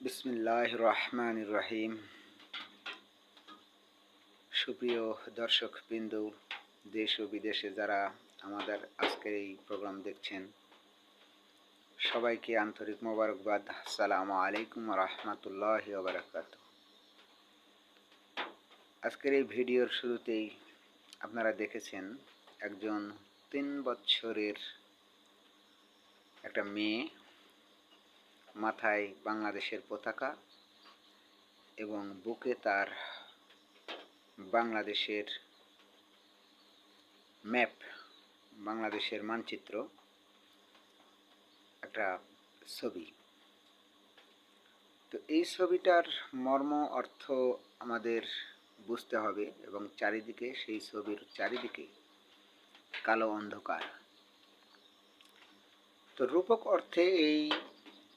বিসমিল্লাহ রহমান রহিম সুপ্রিয় দর্শক বিন্দু দেশ ও বিদেশে যারা আমাদের আজকের এই প্রোগ্রাম দেখছেন, সবাইকে আন্তরিক মোবারকবাদ। আসসালামু আলাইকুম রহমতুল্লাহ বারাকাত আজকের এই ভিডিওর শুরুতেই আপনারা দেখেছেন একজন তিন বছরের একটা মেয়ে মাথায় বাংলাদেশের পতাকা এবং বুকে তার বাংলাদেশের ম্যাপ, বাংলাদেশের মানচিত্র একটা ছবি। তো এই ছবিটার মর্ম, অর্থ আমাদের বুঝতে হবে এবং চারিদিকে, সেই ছবির চারিদিকে কালো অন্ধকার। তো রূপক অর্থে এই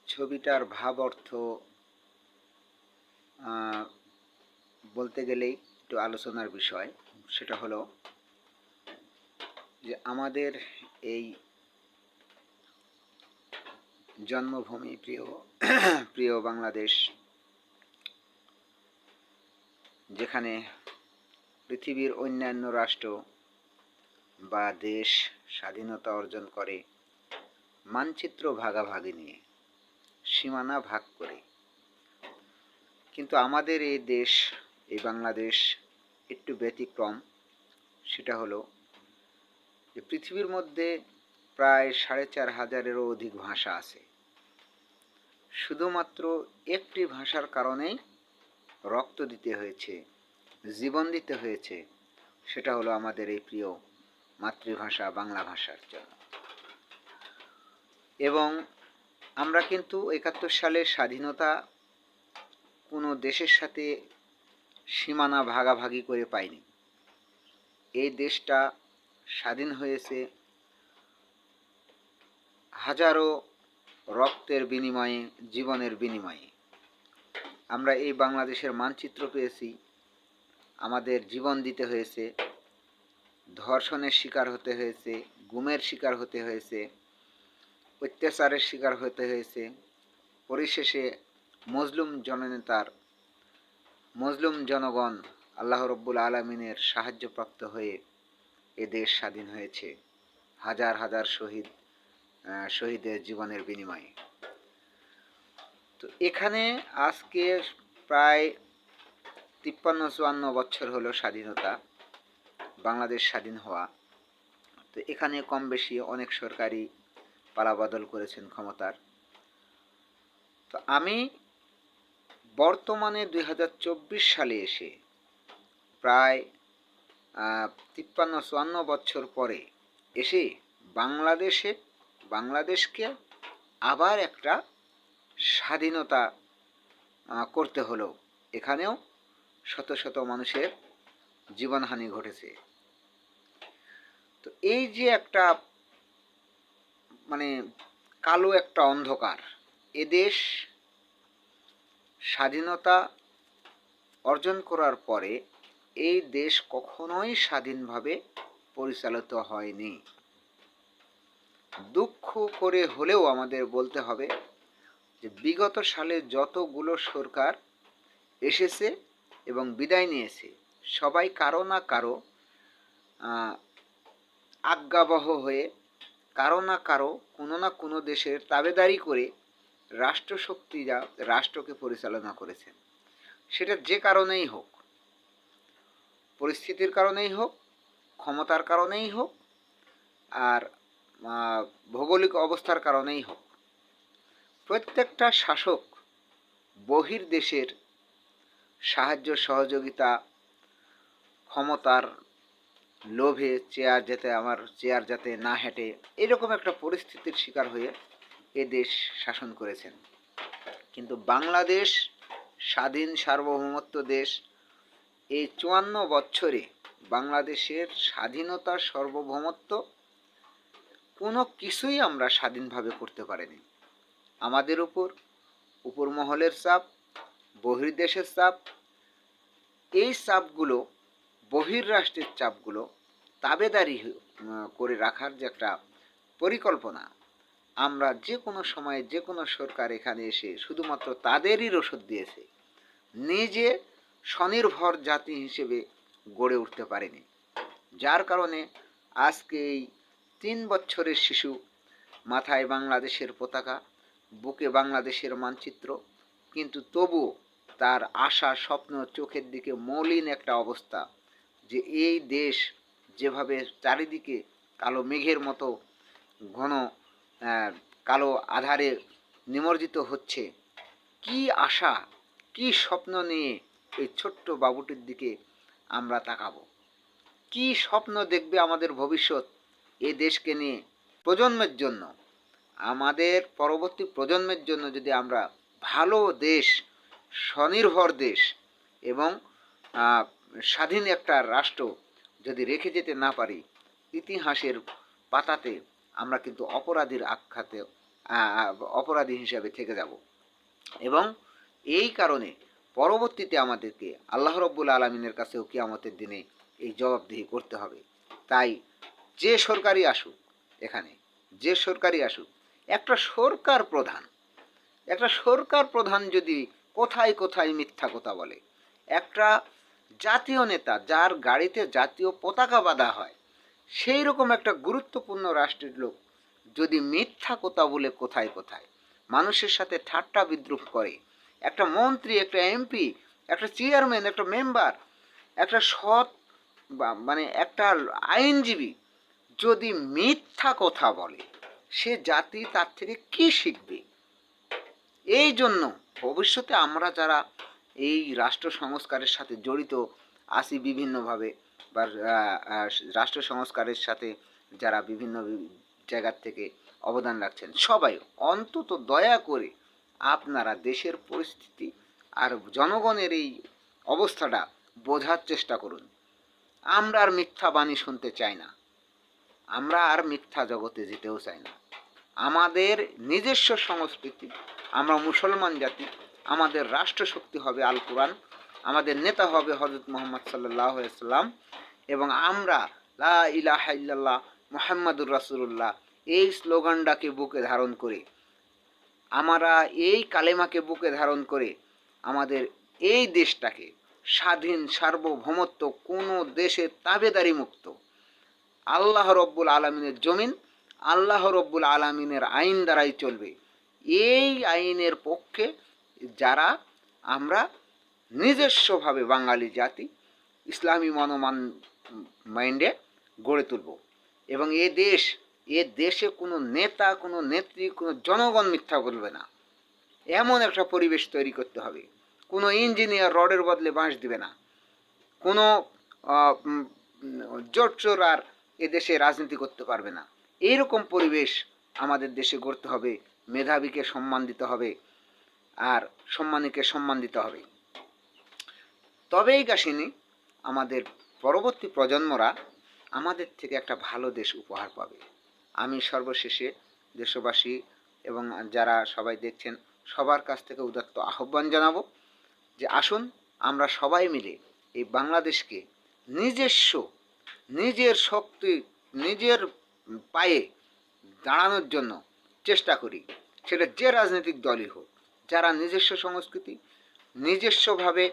ছবিটার ভাব অর্থ বলতে গেলেই একটু আলোচনার বিষয়, সেটা হলো যে আমাদের এই জন্মভূমি প্রিয় প্রিয় বাংলাদেশ, যেখানে পৃথিবীর অন্যান্য রাষ্ট্র বা দেশ স্বাধীনতা অর্জন করে মানচিত্র ভাগাভাগি নিয়ে সীমানা ভাগ করে। কিন্তু আমাদের এই দেশ, এই বাংলাদেশ একটু ব্যতিক্রম। সেটা হলো যে পৃথিবীর মধ্যে প্রায় সাড়ে চার হাজারেরও অধিক ভাষা আছে। শুধুমাত্র একটি ভাষার কারণেই রক্ত দিতে হয়েছে, জীবন দিতে হয়েছে, সেটা হলো আমাদের এই প্রিয় মাতৃভাষা বাংলা ভাষার জন্য। এবং আমরা কিন্তু একাত্তর সালের স্বাধীনতা কোনো দেশের সাথে সীমানা ভাগাভাগি করে পাইনি। এই দেশটা স্বাধীন হয়েছে হাজারো রক্তের বিনিময়ে, জীবনের বিনিময়ে। আমরা এই বাংলাদেশের মানচিত্র পেয়েছি, আমাদের জীবন দিতে হয়েছে, ধর্ষণের শিকার হতে হয়েছে, গুমের শিকার হতে হয়েছে অত্যাচারের শিকার হতে হয়েছে। পরিশেষে মজলুম জননেতার, মজলুম জনগণ আল্লাহ রব্বুল আলমিনের সাহায্যপ্রাপ্ত হয়ে এ দেশ স্বাধীন হয়েছে। হাজার হাজার শহীদ শহীদের জীবনের বিনিময়ে। তো এখানে আজকে প্রায় তিপ্পান্ন, চুয়ান্ন বছর হলো স্বাধীনতা, বাংলাদেশ স্বাধীন হওয়া। তো এখানে কম বেশি অনেক সরকারি পালাবদল করেছেন ক্ষমতার। তো আমি বর্তমানে দুই হাজার চব্বিশ সালে এসে প্রায় তিপ্পান্ন, চুয়ান্ন বছর পরে এসে বাংলাদেশে, বাংলাদেশকে আবার একটা স্বাধীনতা করতে হলো। এখানেও শত শত মানুষের জীবনহানি ঘটেছে। তো এই যে একটা মানে কালো একটা অন্ধকার। এদেশ স্বাধীনতা অর্জন করার পরে এই দেশ কখনোই স্বাধীনভাবে পরিচালিত হয়নি। দুঃখ করে হলেও আমাদের বলতে হবে যে বিগত সালে যতগুলো সরকার এসেছে এবং বিদায় নিয়েছে, সবাই কারও না কারও আজ্ঞাবহ হয়ে কারও না কারও, কোনো না কোনো দেশের তাবেদারি করে রাষ্ট্রশক্তিরা রাষ্ট্রকে পরিচালনা করেছেন। সেটা যে কারণেই হোক, পরিস্থিতির কারণেই হোক, ক্ষমতার কারণেই হোক, আর ভৌগোলিক অবস্থার কারণেই হোক, প্রত্যেকটা শাসক বহির দেশের সাহায্য, সহযোগিতা, ক্ষমতার লোভে চেয়ার যাতে, আমার চেয়ার যাতে না হেঁটে, এরকম একটা পরিস্থিতির শিকার হয়ে এ দেশ শাসন করেছেন। কিন্তু বাংলাদেশ, স্বাধীন সার্বভৌমত্ব দেশ, এই চুয়ান্ন বছরে বাংলাদেশের স্বাধীনতার সার্বভৌমত্ব কোনো কিছুই আমরা স্বাধীনভাবে করতে পারিনি। আমাদের উপর উপর মহলের চাপ, বহির্দেশের চাপ, এই চাপগুলো বহির্রাষ্ট্রের চাপগুলো তাবেদারি করে রাখার যে একটা পরিকল্পনা, আমরা যে কোনো সময়ে যে কোনো সরকার এখানে এসে শুধুমাত্র তাদেরই রসদ দিয়েছে, নিজে স্বনির্ভর জাতি হিসেবে গড়ে উঠতে পারেনি। যার কারণে আজকে এই তিন বছরের শিশু মাথায় বাংলাদেশের পতাকা, বুকে বাংলাদেশের মানচিত্র, কিন্তু তবুও তার আশা, স্বপ্ন, চোখের দিকে মলিন একটা অবস্থা যে এই দেশ যেভাবে চারিদিকে কালো মেঘের মতো ঘন কালো আধারে নিমজ্জিত হচ্ছে, কি আশা, কি স্বপ্ন নিয়ে এই ছোট্ট বাবুটির দিকে আমরা তাকাবো? কি স্বপ্ন দেখবে আমাদের ভবিষ্যৎ এ দেশকে নিয়ে প্রজন্মের জন্য? আমাদের পরবর্তী প্রজন্মের জন্য যদি আমরা ভালো দেশ, স্বনির্ভর দেশ এবং স্বাধীন একটা রাষ্ট্র যদি রেখে যেতে না পারি, ইতিহাসের পাতাতে আমরা কিন্তু অপরাধীর আখ্যাতে অপরাধী হিসাবে থেকে যাব। এবং এই কারণে পরবর্তীতে আমাদেরকে আল্লাহ রব্বুল আলমিনের কাছেও কিয়ামতের দিনে এই জবাবদিহি করতে হবে। তাই যে সরকারি আসুক এখানে, যে সরকারি আসুক, একটা সরকার প্রধান, একটা সরকার প্রধান যদি কোথায় কোথায় মিথ্যা কথা বলে, একটা জাতীয় নেতা যার গাড়িতে জাতীয় পতাকা বাঁধা হয়, সেই রকম একটা গুরুত্বপূর্ণ রাষ্ট্রের লোক যদি মিথ্যা কথা বলে কোথায় কোথায়, মানুষের সাথে ঠাট্টা বিদ্রুপ করে, একটা মন্ত্রী, একটা এমপি, একটা চেয়ারম্যান, একটা মেম্বার, একটা সৎ মানে একটা আইনজীবী যদি মিথ্যা কথা বলে, সে জাতি তার থেকে কি শিখবে? এই জন্য ভবিষ্যতে আমরা যারা এই রাষ্ট্র সংস্কারের সাথে জড়িত আছি বিভিন্নভাবে বা রাষ্ট্র সংস্কারের সাথে যারা বিভিন্ন জায়গার থেকে অবদান রাখছেন। সবাই অন্তত দয়া করে আপনারা দেশের পরিস্থিতি আর জনগণের এই অবস্থাটা বোঝার চেষ্টা করুন। আমরা আর মিথ্যা বাণী শুনতে চাই না। আমরা আর মিথ্যা জগতে যেতেও চাই না। আমাদের নিজস্ব সংস্কৃতি, আমরা মুসলমান জাতি আমাদের রাষ্ট্রশক্তি হবে আল কোরআন, আমাদের নেতা হবে হজরত মোহাম্মদ সাল্লাহ সাল্লাম এবং আমরা লা ইলাহা মোহাম্মদুর রাসুল্লাহ এই স্লোগানটাকে বুকে ধারণ করে, আমরা এই কালেমাকে বুকে ধারণ করে আমাদের এই দেশটাকে স্বাধীন, সার্বভৌমত্ব, কোনো দেশের তাবেদারি মুক্ত, আল্লাহ রব্বুল আলমিনের জমিন, আল্লাহ রব্বুল আলমিনের আইন দ্বারাই চলবে। এই আইনের পক্ষে যারা আমরা নিজস্বভাবে বাঙালি জাতি ইসলামী মনোমান মাইন্ডে গড়ে তুলব। এবং এ দেশ এ দেশে কোনো নেতা কোনো নেত্রী কোনো জনগণ মিথ্যা বলবে না। এমন একটা পরিবেশ তৈরি করতে হবে। কোনো ইঞ্জিনিয়ার রডের বদলে বাঁশ দিবে না। কোনো আহ, উম, উম, জোট চোর আর এদেশে রাজনীতি করতে পারবে না। এইরকম পরিবেশ আমাদের দেশে গড়তে হবে। মেধাবীকে সম্মান দিতে হবে। আর সম্মানীকে সম্মান দিতে হবে। তবেই কাশিনী আমাদের পরবর্তী প্রজন্মরা আমাদের থেকে একটা ভালো দেশ উপহার পাবে। আমি সর্বশেষে দেশবাসী এবং যারা সবাই দেখছেন, সবার কাছ থেকে উদাত্ত আহ্বান জানাব যে আসুন আমরা সবাই মিলে এই বাংলাদেশকে নিজস্ব, নিজের শক্তি, নিজের পায়ে দাঁড়ানোর জন্য চেষ্টা করি। সেটা যে রাজনৈতিক দলই হোক যারা নিজস্ব সংস্কৃতি, নিজস্বভাবে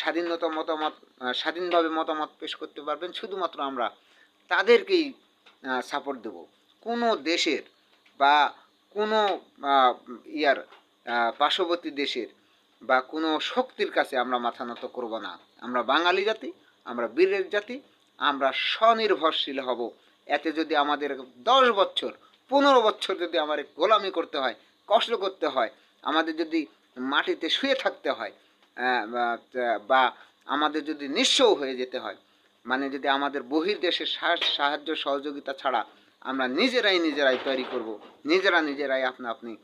স্বাধীনতা মতামত স্বাধীনভাবে মতামত পেশ করতে পারবেন, শুধুমাত্র আমরা তাদেরকেই সাপোর্ট দেব। কোনো দেশের বা কোনো ইয়ার পার্শ্ববর্তী দেশের বা কোনো শক্তির কাছে আমরা মাথা নত করব না। আমরা বাঙালি জাতি, আমরা বীরের জাতি, আমরা স্বনির্ভরশীল হব। এতে যদি আমাদের দশ বছর, পনেরো বছর যদি আমাদের গোলামি করতে হয়, কষ্ট করতে হয় আমাদের যদি মাটিতে শুয়ে থাকতে হয় বা- আমাদের যদি নিঃস্ব হয়ে যেতে হয় মানে যদি আমাদের বহির্দেশের সাহ- সাহায্য সহযোগিতা ছাড়া আমরা নিজেরাই নিজেরাই তৈরি করব, নিজেরা নিজেরাই আপনা আপনি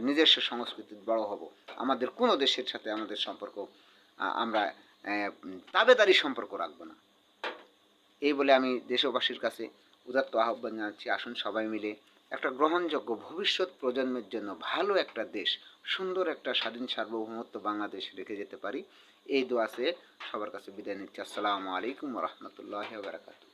নিজস্ব সংস্কৃতির বড় হব। আমাদের কোনো দেশের সাথে আমাদের সম্পর্ক আমরা তাবেদারি সম্পর্ক রাখব না। এই বলে আমি দেশবাসীর কাছে উদাত্ত আহ্বান জানাচ্ছি। আসুন সবাই মিলে একটা গ্রহণযোগ্য ভবিষ্যৎ প্রজন্মের জন্য ভালো একটা দেশ, সুন্দর একটা স্বাধীন সার্বভৌমত্ব বাংলাদেশ রেখে যেতে পারি। এই দোয়াসে সবার কাছে বিদায় নিচ্ছি। আসসালামু আলাইকুম রহমতুল্লাহ বারাকাতু